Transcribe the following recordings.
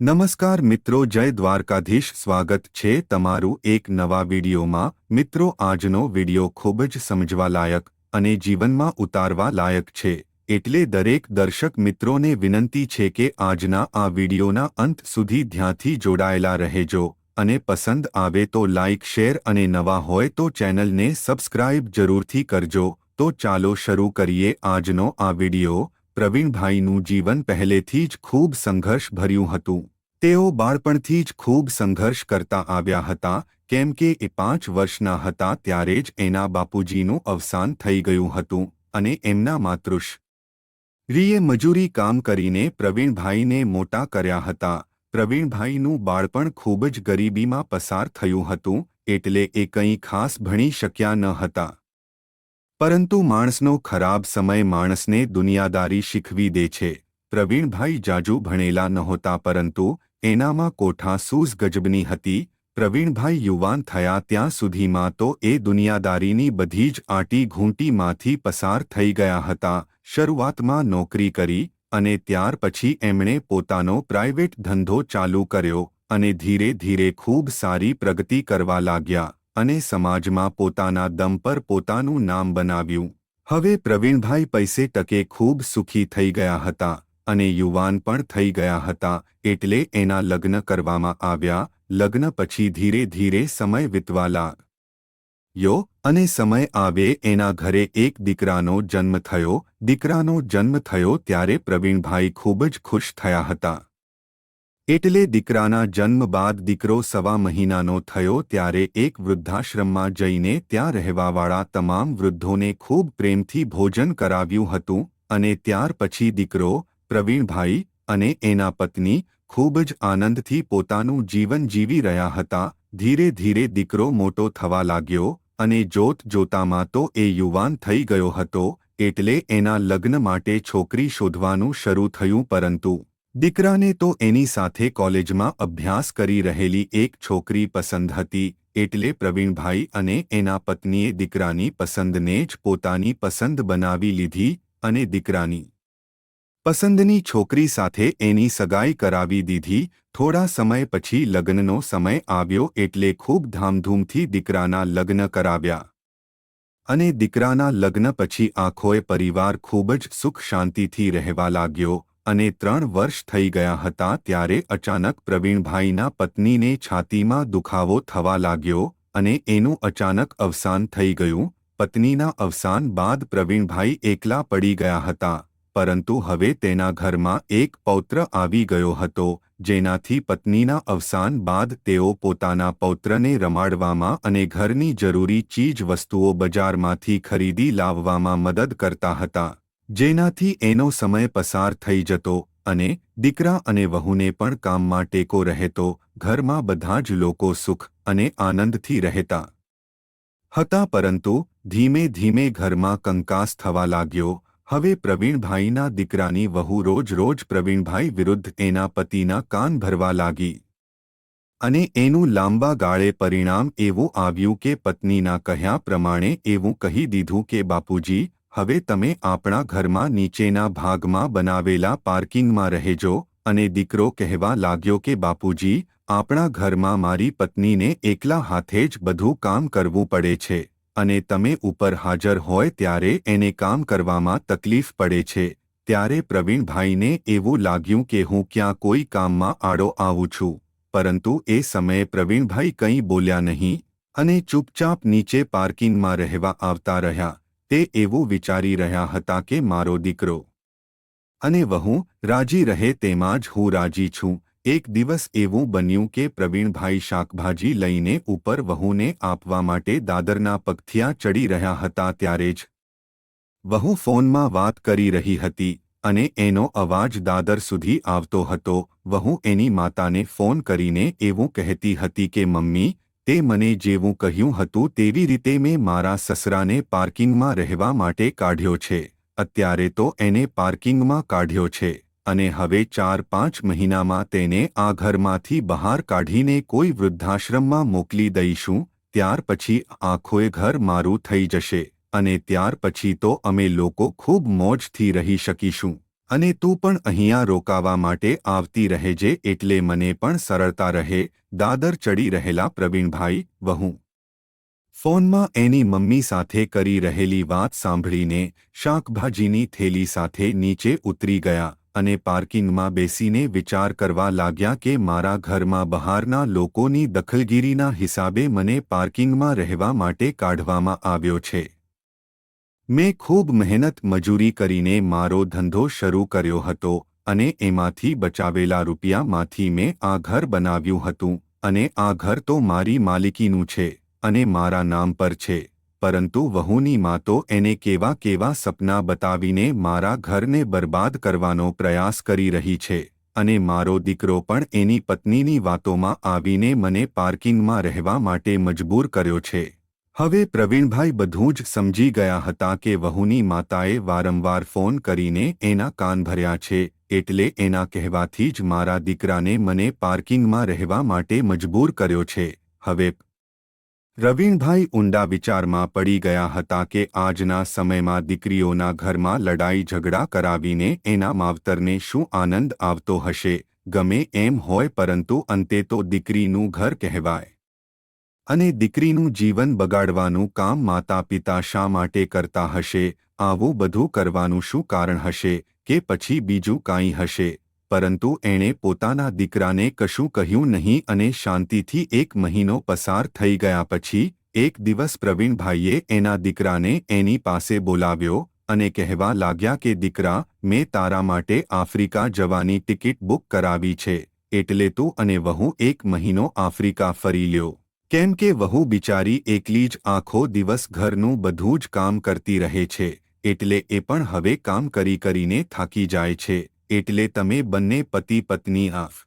નમસ્કાર મિત્રો, જય દ્વારકાધીશ. સ્વાગત છે તમારું એક નવા વિડીયોમાં. મિત્રો, આજનો વીડિયો ખૂબ જ સમજવા લાયક અને જીવનમાં ઉતારવા લાયક છે. એટલે દરેક દર્શક મિત્રોને વિનંતી છે કે આજના આ વિડીયોના અંત સુધી ધ્યાનથી જોડાયેલા રહેજો. અને પસંદ આવે તો લાઇક શેર અને નવા હોય તો ચેનલને સબસ્ક્રાઇબ જરૂરથી કરજો. તો ચાલો શરૂ કરીએ આજનો આ વીડિયો. પ્રવીણભાઈનું જીવન પહેલેથી જ ખૂબ સંઘર્ષભર્યું હતું. તેઓ બાળપણથી જ ખૂબ સંઘર્ષ કરતા આવ્યા હતા, કેમ કે એ પાંચ વર્ષના હતા ત્યારે જ એના બાપુજીનું અવસાન થઈ ગયું હતું, અને એમના માતૃશ. રીએ મજૂરી કામ કરીને પ્રવીણભાઈને મોટા કર્યા હતા. પ્રવીણભાઈનું બાળપણ ખૂબ જ ગરીબીમાં પસાર થયું હતું, એટલે એ કંઈ ખાસ ભણી શક્યા ન હતા. પરંતુ માણસનો ખરાબ સમય માણસને દુનિયાદારી શીખવી દે છે. પ્રવીણભાઈ જાજુ ભણેલા નહોતા પરંતુ એનામાં કોઠા સૂઝ ગજબની હતી. પ્રવીણભાઈ યુવાન થયા ત્યાં સુધીમાં તો એ દુનિયાદારીની બધી જ આંટી ઘૂંટીમાંથી પસાર થઈ ગયા હતા. શરૂઆતમાં નોકરી કરી અને ત્યાર પછી એમણે પોતાનો પ્રાઇવેટ ધંધો ચાલુ કર્યો અને ધીરે ધીરે ખૂબ સારી પ્રગતિ કરવા લાગ્યા. અને સમાજમાં પોતાના દમ પર પોતાનું નામ બનાવ્યું. હવે પ્રવીણભાઈ પૈસે ટકે ખૂબ સુખી થઈ ગયા હતા અને યુવાન પણ થઈ ગયા હતા એટલે એના લગ્ન કરવામાં આવ્યા, લગ્ન પછી ધીરે ધીરે સમય વીતવા લાગ્યો અને સમય આવે એના ઘરે એક દીકરાનો જન્મ થયો, દીકરાનો જન્મ થયો ત્યારે પ્રવીણભાઈ ખૂબ જ ખુશ થયા હતા. એટલે દીકરાના જન્મ બાદ દીકરો સવા મહિનાનો થયો ત્યારે એક વૃદ્ધાશ્રમમાં જઈને ત્યાં રહેવાવાળા તમામ વૃદ્ધોને ખૂબ પ્રેમથી ભોજન કરાવ્યું હતું અને ત્યાર પછી દીકરો, પ્રવીણભાઈ અને એના પત્ની ખૂબ જ આનંદથી પોતાનું જીવન જીવી રહ્યા હતા. ધીરે ધીરે દીકરો મોટો થવા લાગ્યો અને જોત જોતામાં તો એ યુવાન થઈ ગયો હતો એટલે એના લગ્ન માટે છોકરી શોધવાનું શરૂ થયું પરંતુ દીકરાને તો એની સાથે કોલેજમાં અભ્યાસ કરી રહેલી એક છોકરી પસંદ હતી, એટલે પ્રવીણભાઈ અને એના પત્નીએ દીકરાની પસંદને જ પોતાની પસંદ બનાવી લીધી અને દીકરાની પસંદની છોકરી સાથે એની સગાઈ કરાવી દીધી. થોડા સમય પછી લગ્નનો સમય આવ્યો એટલે ખૂબ ધામધૂમથી દીકરાના લગ્ન કરાવ્યા. અને દીકરાના લગ્ન પછી આખોએ પરિવાર ખૂબ જ સુખ શાંતિથી રહેવા લાગ્યો. અને ત્રણ વર્ષ થઈ ગયા હતા ત્યારે અચાનક પ્રવીણભાઈના પત્નીને છાતીમાં દુખાવો થવા લાગ્યો અને એનું અચાનક અવસાન થઈ ગયું. પત્નીના અવસાન બાદ પ્રવીણભાઈ એકલા પડી ગયા હતા, પરંતુ હવે તેના ઘરમાં એક પૌત્ર આવી ગયો હતો, જેનાથી પત્નીના અવસાન બાદ તેઓ પોતાના પૌત્રને રમાડવામાં અને ઘરની જરૂરી ચીજ વસ્તુઓ બજારમાંથી ખરીદી લાવવામાં મદદ કરતા હતા. જેનાથી એનો સમય પસાર થઈ જતો અને દીકરા અને વહુને પણ કામમાં ટેકો રહેતો, ઘરમાં બધા જ લોકો સુખ અને આનંદથી રહેતા. હતા પરંતુ ધીમે ધીમે ઘરમાં કંકાસ થવા લાગ્યો. હવે પ્રવીણભાઈના દીકરાની વહુ રોજ રોજ પ્રવીણભાઈ વિરુદ્ધ એના પતિના કાન ભરવા લાગી. અને એનું લાંબા ગાળે પરિણામ એવું આવ્યું કે પત્નીના કહ્યા પ્રમાણે એવું કહી દીધું કે, બાપુજી હવે તમે આપણા ઘરમાં નીચેના ભાગમાં બનાવેલા પાર્કિંગમાં રહેજો અને દીકરો કહેવા લાગ્યો કે, બાપુજી, આપણા ઘરમાં મારી પત્નીને એકલા હાથે જ બધું કામ કરવું પડે છે અને તમે ઉપર હાજર હોય ત્યારે એને કામ કરવામાં તકલીફ પડે છે. ત્યારે પ્રવીણભાઈને એવું લાગ્યું કે, હું ક્યાં કોઈ કામમાં આડો આવું છું. પરંતુ એ સમયે પ્રવીણભાઈ કંઈ બોલ્યા નહીં અને ચૂપચાપ નીચે પાર્કિંગમાં રહેવા આવતા રહ્યા. તે એવું વિચારી રહ્યા હતા કે મારો દીકરો અને વહુ રાજી રહે તેમાં જ હું રાજી છું. એક દિવસ એવું બન્યું કે પ્રવીણભાઈ શાકભાજી લઈને ઉપર વહુને આપવા માટે દાદરના પગથિયા ચડી રહ્યા હતા ત્યારે જ વહુ ફોનમાં વાત કરી રહી હતી અને એનો અવાજ દાદર સુધી આવતો હતો. વહુ એની માતાને ફોન કરીને એવું કહેતી હતી કે, મમ્મી તે મને જેવું કહ્યું હતું તેવી રીતે મેં મારા સસરાને પાર્કિંગમાં રહેવા માટે કાઢ્યો છે. અત્યારે તો એને પાર્કિંગમાં કાઢ્યો છે અને હવે ચાર પાંચ મહિનામાં તેને આ ઘરમાંથી બહાર કાઢીને કોઈ વૃદ્ધાશ્રમમાં મોકલી દઈશું, ત્યાર પછી આખોએ ઘર મારું થઈ જશે અને ત્યાર પછી તો અમે લોકો ખૂબ મોજથી રહી શકીશું. અને તું પણ અહીંયા રોકાવા માટે આવતી રહેજે એટલે મને પણ સરળતા રહે, દાદર ચડી રહેલા પ્રવીણભાઈ, વહુ. ફોનમાં એની મમ્મી સાથે કરી રહેલી વાત સાંભળીને શાકભાજીની થેલી સાથે નીચે ઉતરી ગયા અને પાર્કિંગમાં બેસીને વિચાર કરવા લાગ્યા કે મારા ઘરમાં બહારના લોકોની દખલગીરીના હિસાબે મને પાર્કિંગમાં રહેવા માટે કાઢવામાં આવ્યો છે. મેં ખૂબ મહેનત મજૂરી કરીને મારો ધંધો શરૂ કર્યો હતો અને એમાંથી બચાવેલા રૂપિયામાંથી મેં આ ઘર બનાવ્યું હતું અને આ ઘર તો મારી માલિકીનું છે અને મારા નામ પર છે. પરંતુ વહુની મા તો એને કેવા કેવા સપના બતાવીને મારા ઘરને બરબાદ કરવાનો પ્રયાસ કરી રહી છે અને મારો દીકરો પણ એની પત્નીની વાતોમાં આવીને મને પાર્કિંગમાં રહેવા માટે મજબૂર કર્યો છે. હવે પ્રવીણભાઈ બધું જ સમજી ગયા હતા કે વહુની માતાએ વારંવાર ફોન કરીને એના કાન ભર્યા છે, એટલે એના કહેવાથી જ મારા દીકરાને મને પાર્કિંગમાં રહેવા માટે મજબૂર કર્યો છે. હવે રવીણભાઈ ઊંડા વિચારમાં પડી ગયા હતા કે આજના સમયમાં દીકરીઓના ઘરમાં લડાઈ ઝઘડા કરાવીને એના માવતરને શું આનંદ આવતો હશે, ગમે એમ હોય પરંતુ અંતે તો દીકરીનું ઘર કહેવાય. અને દીકરીનું જીવન બગાડવાનું કામ માતા પિતા શા માટે કરતા હશે, આવું બધું કરવાનું શું કારણ હશે કે પછી બીજું કાંઈ હશે? પરંતુ એણે પોતાના દીકરાને કશું કહ્યું નહીં અને શાંતિથી એક મહિનો પસાર થઈ ગયા પછી, એક દિવસ પ્રવીણભાઈએ એના દીકરાને એની પાસે બોલાવ્યો અને કહેવા લાગ્યા કે, દીકરા, મેં તારા માટે આફ્રિકા જવાની ટિકિટ બુક કરાવી છે, એટલે તું અને વહુ એક મહિનો આફ્રિકા ફરી લ્યો. કેમ કે વહુ બિચારી એકલી જ આખો દિવસ ઘરનું બધું જ કામ કરતી રહે છે, એટલે એ પણ હવે કામ કરી કરીને થાકી જાય છે, એટલે તમે બંને પતિ પત્ની આફ.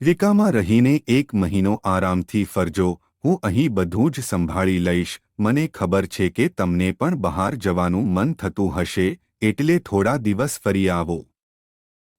રિકામાં રહીને એક મહિનો આરામથી ફરજો, હું અહીં બધું જ સંભાળી લઈશ, મને ખબર છે કે તમને પણ બહાર જવાનું મન થતું હશે, એટલે થોડા દિવસ ફરી આવો.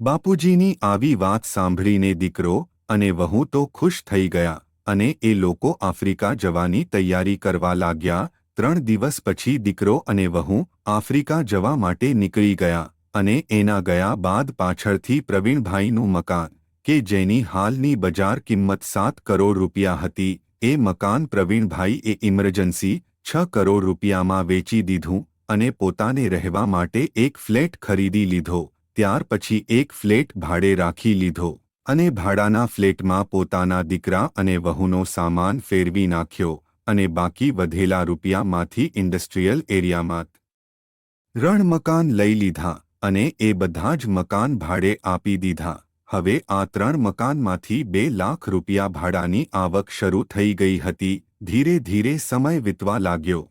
બાપુજીની આવી વાત સાંભળીને દીકરો અને વહુ તો ખુશ થઈ ગયા. અને એ લોકો આફ્રિકા જવાની તૈયારી કરવા લાગ્યા. ત્રણ દિવસ પછી દીકરો અને વહુ આફ્રિકા જવા માટે નીકળી ગયા અને એના ગયા બાદ પાછળથી પ્રવીણભાઈનું મકાન, કે જેની હાલની બજાર કિંમત સાત કરોડ રૂપિયા હતી, એ મકાન પ્રવીણભાઈએ ઇમરજન્સી છ કરોડ રૂપિયામાં વેચી દીધું અને પોતાને રહેવા માટે એક ફ્લેટ ખરીદી લીધો. ત્યાર પછી એક ફ્લેટ ભાડે રાખી લીધો. અને ભાડાના ફ્લેટમાં પોતાના દીકરા અને વહુનો સામાન ફેરવી નાખ્યો અને બાકી વધેલા રૂપિયામાંથી ઇન્ડસ્ટ્રીયલ એરિયામાં રણ મકાન લઈ લીધા અને એ બધા જ મકાન ભાડે આપી દીધા. હવે આ ત્રણ મકાનમાંથી બે લાખ રૂપિયા ભાડાની આવક શરૂ થઈ ગઈ હતી. ધીરે ધીરે સમય વીતવા લાગ્યો.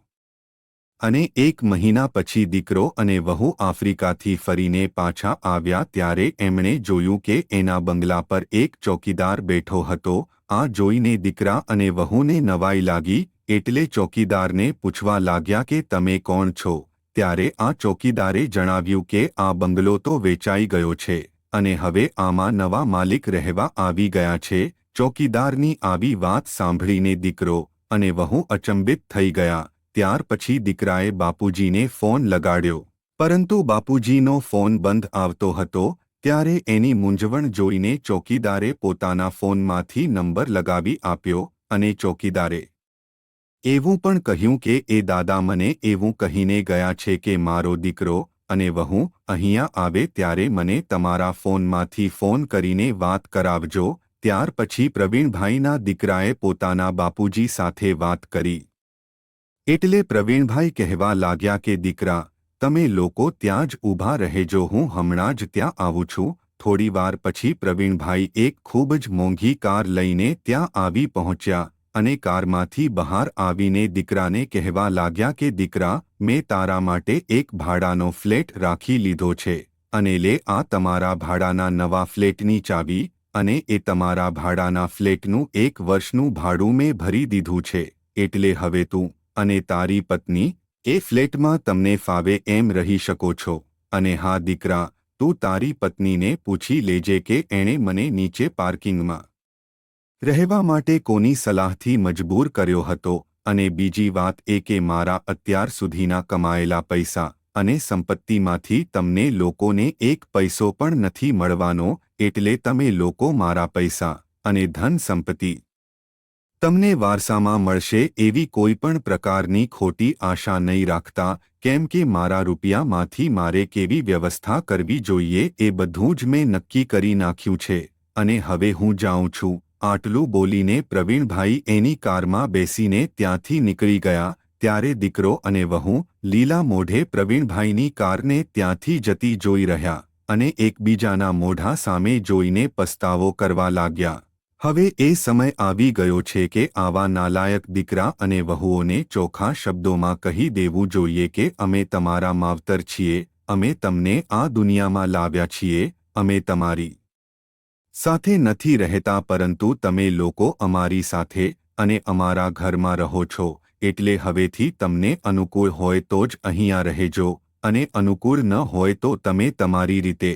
અને એક મહિના પછી દીકરો અને વહુ આફ્રિકાથી ફરીને પાછા આવ્યા ત્યારે એમણે જોયું કે એના બંગલા પર એક ચોકીદાર બેઠો હતો. આ જોઈને દીકરા અને વહુને નવાઈ લાગી, એટલે ચોકીદારને પૂછવા લાગ્યા કે તમે કોણ છો? ત્યારે આ ચોકીદારે જણાવ્યું કે આ બંગલો તો વેચાઈ ગયો છે અને હવે આમાં નવા માલિક રહેવા આવી ગયા છે. ચોકીદારની આવી વાત સાંભળીને દીકરો અને વહુ અચંબિત થઈ ગયા. ત્યાર પછી દીકરાએ બાપુજીને ફોન લગાડ્યો. પરંતુ બાપુજીનો ફોન બંધ આવતો હતો, ત્યારે એની મૂંઝવણ જોઈને ચોકીદારે પોતાના ફોનમાંથી નંબર લગાવી આપ્યો અને ચોકીદારે, એવું પણ કહ્યું કે એ દાદા મને એવું કહીને ગયા છે કે મારો દીકરો અને વહુ અહીંયા આવે ત્યારે મને તમારા ફોનમાંથી ફોન કરીને વાત કરાવજો. ત્યાર પછી પ્રવીણભાઈના દીકરાએ પોતાના બાપુજી સાથે વાત કરી. એટલે પ્રવીણભાઈ કહેવા લાગ્યા કે, દીકરા, તમે લોકો ત્યાં જ ઊભા રહેજો, હું હમણાં જ ત્યાં આવું છું. થોડીવાર પછી પ્રવીણભાઈ એક ખૂબ જ મોંઘી કાર લઈને ત્યાં આવી પહોંચ્યા અને કારમાંથી બહાર આવીને દીકરાને કહેવા લાગ્યા કે, દીકરા, મેં તારા માટે એક ભાડાનો ફ્લેટ રાખી લીધો છે અને લે, આ તમારા ભાડાના નવા ફ્લેટની ચાવી અને એ તમારા ભાડાના ફ્લેટનું એક વર્ષનું ભાડું મેં ભરી દીધું છે, એટલે હવે તું અને તારી પત્ની એ ફ્લેટમાં તમને ફાવે એમ રહી શકો છો. અને હા, દીકરા, તું તારી પત્નીને પૂછી લેજે કે એણે મને નીચે પાર્કિંગમાં રહેવા માટે કોની સલાહથી મજબૂર કર્યો હતો. અને બીજી વાત એ કે મારા અત્યાર સુધીના કમાયેલા પૈસા અને સંપત્તિમાંથી તમને લોકોને એક પૈસો પણ નથી મળવાનો, એટલે તમે લોકો મારા પૈસા અને ધન સંપત્તિ તમને વારસામાં મળશે એવી કોઈ પણ પ્રકારની ખોટી આશા નહીં રાખતા, કેમ કે મારા રૂપિયામાંથી મારે કેવી વ્યવસ્થા કરવી જોઈએ એ બધું જ મેં નક્કી કરી નાખ્યું છે. અને હવે હું જાઉં છું. આટલું બોલીને પ્રવીણભાઈ એની કારમાં બેસીને ત્યાંથી નીકળી ગયા, ત્યારે દીકરો અને વહુ, લીલા મોઢે પ્રવીણભાઈની કારને ત્યાંથી જતી જોઈ રહ્યા અને એકબીજાના મોઢા સામે જોઈને પસ્તાવો કરવા લાગ્યા. હવે એ સમય આવી ગયો છે કે આવા નાલાયક દીકરા અને વહુઓને ચોખ્ખા શબ્દોમાં કહી દેવું જોઈએ કે અમે તમારા માવતર છીએ, અમે તમને આ દુનિયામાં લાવ્યા છીએ, અમે તમારી સાથે નથી રહેતા પરંતુ તમે લોકો અમારી સાથે અને અમારા ઘરમાં રહો છો, એટલે હવેથી તમને અનુકૂળ હોય તો જ અહીંયા રહેજો, અને અનુકૂળ ન હોય તો તમે તમારી રીતે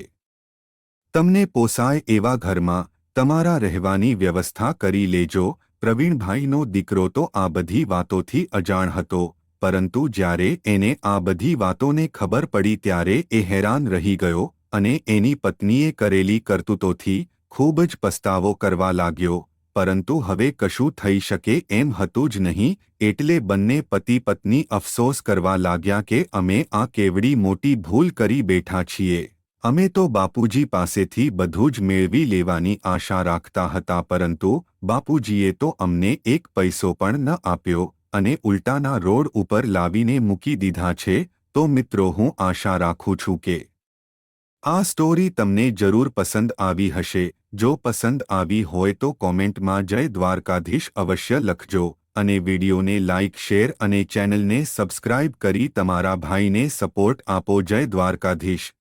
તમને પોસાય એવા ઘરમાં તમારા રહેવાની વ્યવસ્થા કરી લેજો. પ્રવીણભાઈનો દીકરો તો આ બધી વાતોથી અજાણ હતો, પરંતુ જ્યારે એને આ બધી વાતોને ખબર પડી ત્યારે એ હેરાન રહી ગયો અને એની પત્નીએ કરેલી કરતૂતોથી ખૂબ જ પસ્તાવો કરવા લાગ્યો. પરંતુ હવે કશું થઈ શકે એમ હતું જ નહીં, એટલે બંને પતિ પત્ની અફસોસ કરવા લાગ્યા કે અમે આ કેવડી મોટી ભૂલ કરી બેઠા છીએ. અમે તો બાપુજી પાસેથી બધું જ મેળવી લેવાની આશા રાખતા હતા, પરંતુ બાપુજીએ તો અમને એક પૈસો પણ ન આપ્યો અને ઉલટાના રોડ ઉપર લાવીને મૂકી દીધા છે, તો મિત્રો હું આશા રાખું છું કે આ સ્ટોરી તમને જરૂર પસંદ આવી હશે. જો પસંદ આવી હોય તો કોમેન્ટમાં જય દ્વારકાધીશ અવશ્ય લખજો અને વિડીયોને લાઇક શેર અને ચેનલને સબસ્ક્રાઇબ કરી તમારા ભાઈને સપોર્ટ આપો. જય દ્વારકાધીશ.